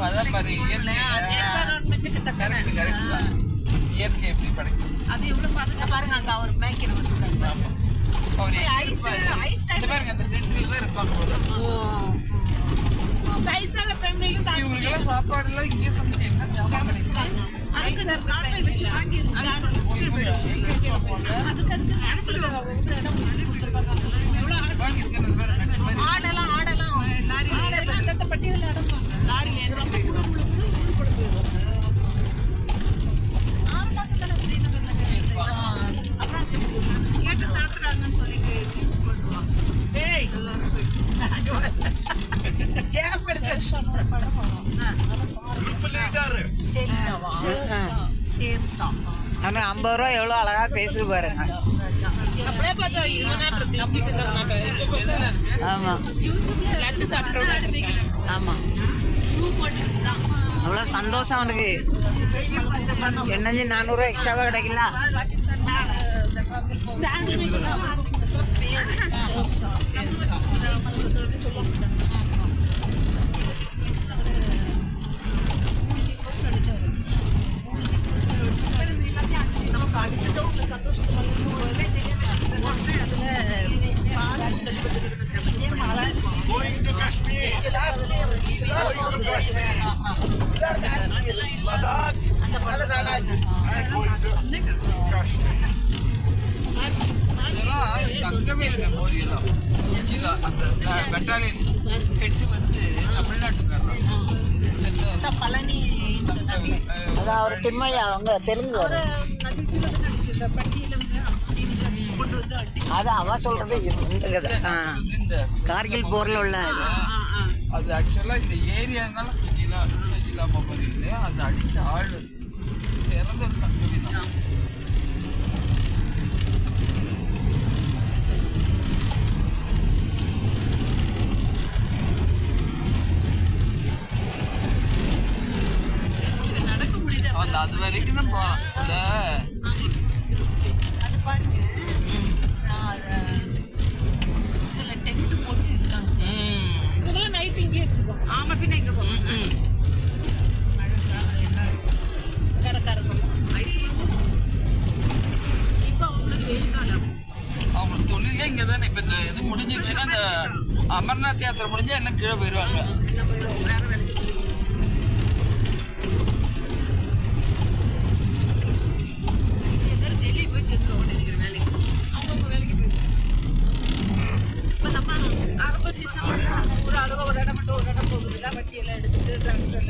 அதான் பாரு இயற்கை கரெக்ட் கரெக்ட் தான் இயற்கை எப்படி படைக்கும் அது எவ்வளவு பாருங்க பாருங்க அங்க அவர் மேய்க்கிறவர் அவர் ஐஸ், ஐஸ் பாருங்க அந்த இருப்பாங்க போல சாப்பாடு எல்லாம் இங்கே சமைச்சு என்ன கிடைக்கும் ஆனா ஐம்பது ரூபா எவ்வளோ அழகா பேசுது பாருங்க. ஆமா. ஆமா. அவ்வளோ சந்தோஷம் அவனுக்கு என்னஞ்சு நானூறுரூவா எக்ஸ்ட்ராவா கிடைக்கல இந்த இல்லை மோரியெல்லாம் பெட்டாலியன் ஹெட் வந்து தமிழ்நாட்டுக்காரர் பழனி சொன்னாங்க அவர் திம்மையா அவங்க தெலுங்கு அது அவ சொல்றது கார்கில் போர்ல உள்ள அது ஆக்சுவலாக இந்த ஏரியானால சுஜிலா சுஜிலா மொபைல் அது அடிச்ச ஆள் சிறந்த தங்கவி தான் நடக்க முடியல அந்த அது வரைக்கும் தான் போகலாம் அந்த அது. பாருங்க நான் அதை இதுல டென்ட் போட்டு இருக்காங்க ம், இதெல்லாம் நைட் இங்கே இருக்கும் ஆமா பின்ன இங்க போகும் ம், ம். கரக்காரங்க இப்போ அவங்களுக்கு அவங்க தொழிலே இங்கே தானே இப்போ இந்த இது முடிஞ்சிருச்சுன்னா இந்த அமர்நாத் யாத்திரை முடிஞ்சால் எல்லாம் கீழே போயிடுவாங்க ரூபா ஒரு இடம் மட்டும் ஒரு இடம் போகுது. எல்லாம் வட்டி எல்லாம் எடுத்துட்டு